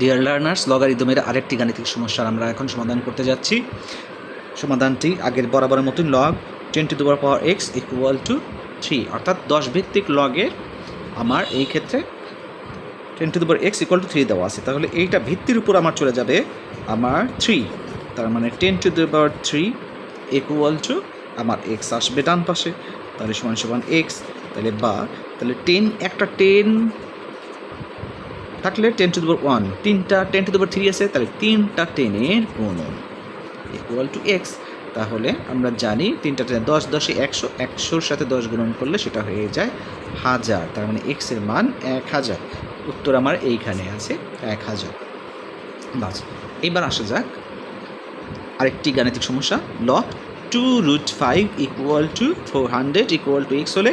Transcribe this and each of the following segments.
Dear learners লগারিদমের আরেকটি গাণিতিক সমস্যার আমরা এখন সমাধান করতে যাচ্ছি। সমাধানটি আগের বরাবরের মতন লগ টেন টু দুবার power x equal to three অর্থাৎ দশ ভিত্তিক লগের আমার এই ক্ষেত্রে টেন টু দুবার এক্স ইকুয়াল টু থ্রি দেওয়া আছে। তাহলে এইটা ভিত্তির উপর আমার চলে যাবে আমার থ্রি তার মানে ten to the power three equal to আমার এক্স আসবে ডান পাশে। তাহলে সমান সমান এক্স তাহলে বা, তাহলে টেন একটা টেন থাকলে টেন টু দুবার ওয়ান তিনটা টেন টু দুবার থ্রি আছে, তাহলে তিনটা টেনের গুণন ইকুয়াল টু এক্স তাহলে আমরা জানি তিনটা টেন দশ, দশে একশো, একশোর সাথে দশ গুণন করলে সেটা হয়ে যায় হাজার, তার মানে এক্সের মান এক হাজার। উত্তর আমার এইখানে আছে, এক হাজার। বাস, এবার আসা যাক আরেকটি গাণিতিক সমস্যা। Log to root five equal to four hundred equal to x হলে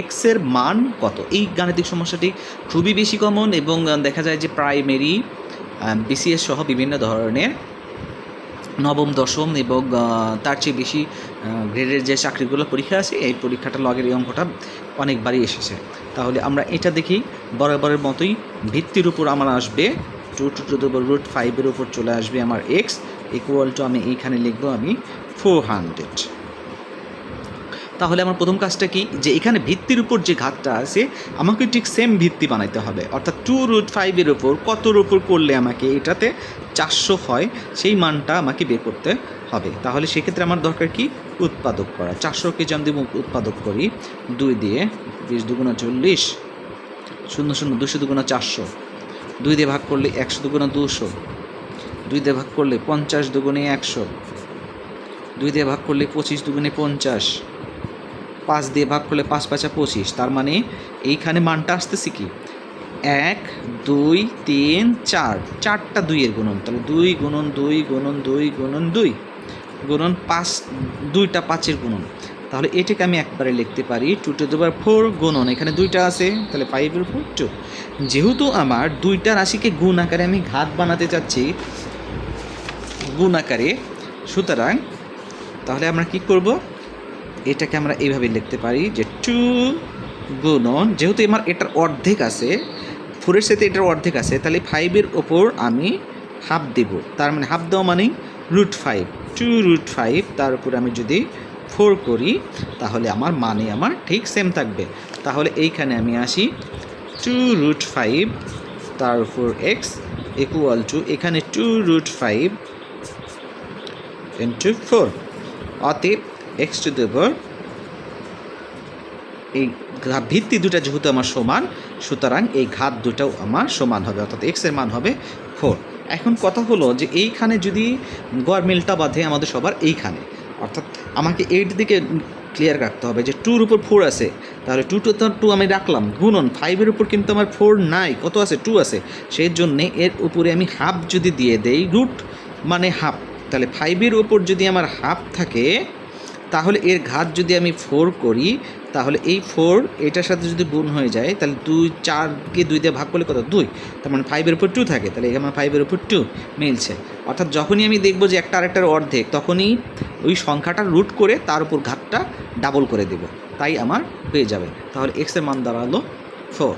এক্সের মান কত? এই গাণিতিক সমস্যাটি খুবই বেশি কমন এবং দেখা যায় যে প্রাইমারি বিসিএস সহ বিভিন্ন ধরনের নবম, দশম এবং তার চেয়ে বেশি গ্রেডের যে চাকরিগুলো পরীক্ষা আছে, এই পরীক্ষাটা লগের এই অঙ্কটা অনেকবারই এসেছে। তাহলে আমরা এটা দেখি, বরাবরের মতোই ভিত্তির উপর আমার আসবে two two to the root ফাইভের উপর চলে আসবে আমার এক্স ইকুয়াল টু আমি এইখানে লিখব আমি ফোর হান্ড্রেড তাহলে আমার প্রথম কাজটা কি? যে এখানে ভিত্তির উপর যে ঘাতটা আছে, আমাকে ঠিক সেম ভিত্তি বানাইতে হবে। অর্থাৎ টু রুট ফাইভের উপর কতর উপর করলে আমাকে এটাতে চারশো হয়, সেই মানটা আমাকে বের করতে হবে। তাহলে সেক্ষেত্রে আমার দরকার কি? উৎপাদক করা। চারশোকে যদি আমি উৎপাদক করি। দুই দিয়ে বিশ দুগুণা চল্লিশ, শূন্য শূন্য দুশো দুগুণা চারশো। দুই দিয়ে ভাগ করলে একশো দুগুণা দুশো। দুই দিয়ে ভাগ করলে পঞ্চাশ দুগুণে একশো। দুই দিয়ে ভাগ করলে পঁচিশ দুগুণে পঞ্চাশ। পাঁচ দিয়ে ভাগ করলে পাঁচ পাঁচা পঁচিশ। তার মানে এইখানে মানটা আসতেছে কি? এক, দুই, তিন, চার। চারটা দুইয়ের গুণন। তাহলে দুই গুণন দুই গুণন দুই গুণন দুই। গুণন পাঁচ, দুইটা পাঁচের গুণন। তাহলে এটাকে আমি একবারে লিখতে পারি টু টু দুবার ফোর গুণন। এখানে দুইটা আছে, তাহলে ফাইভের উপর টু যেহেতু আমার দুইটা রাশিকে গুণ আকারে আমি ঘাত বানাতে চাচ্ছি, গুণ আকারে, সুতরাং তাহলে আমরা কি করব? এটাকে আমরা এইভাবে লিখতে পারি যে টু গুণন, যেহেতু আমার এটার অর্ধেক আছে ফোরের সাথে এটার অর্ধেক আছে, তাহলে ফাইভের ওপর আমি হাফ দেব। তার মানে হাফ দেওয়া মানে root five two root five তার উপর আমি যদি ফোর করি, তাহলে আমার মানে আমার ঠিক সেম থাকবে। তাহলে এইখানে আমি আসি টু রুট ফাইভ তার উপর এক্স ইকুয়াল টু এখানে two root five into four অতএব এক্স টু দ্য পাওয়ার এই ভিত্তি দুটা যেহেতু আমার সমান, সুতরাং এই ঘাত দুটাও আমার সমান হবে, অর্থাৎ এক্সের মান হবে ফোর এখন কথা হলো যে এইখানে যদি গড়মিলটা বাঁধে আমাদের সবার এইখানে, অর্থাৎ আমাকে এইট দিকে ক্লিয়ার রাখতে হবে যে টুর উপর ফোর আছে। তাহলে টু টু টু আমি রাখলাম, গুণন ফাইভের উপর কিন্তু আমার ফোর নাই, কত আছে? টু আছে। সেই জন্যে এর উপরে আমি হাফ যদি দিয়ে দেই রুট মানে হাফ তাহলে ফাইভের উপর যদি আমার হাফ থাকে তাহলে এর ঘাত যদি আমি ফোর করি, তাহলে এই ফোর এটার সাথে যদি গুণ হয়ে যায়, তাহলে দুই, চারকে দুই দিয়ে ভাগ করলে কত? দুই। তার মানে ফাইভের উপর টু থাকে, তাহলে এখানে ফাইভের উপর টু মিলছে। অর্থাৎ যখনই আমি দেখব যে একটা আরেকটার অর্ধেক, তখনই ওই সংখ্যাটা রুট করে তার উপর ঘাতটা ডাবল করে দেব। তাই আমার হয়ে যাবে। তাহলে এক্সের মান দাঁড়াল ফোর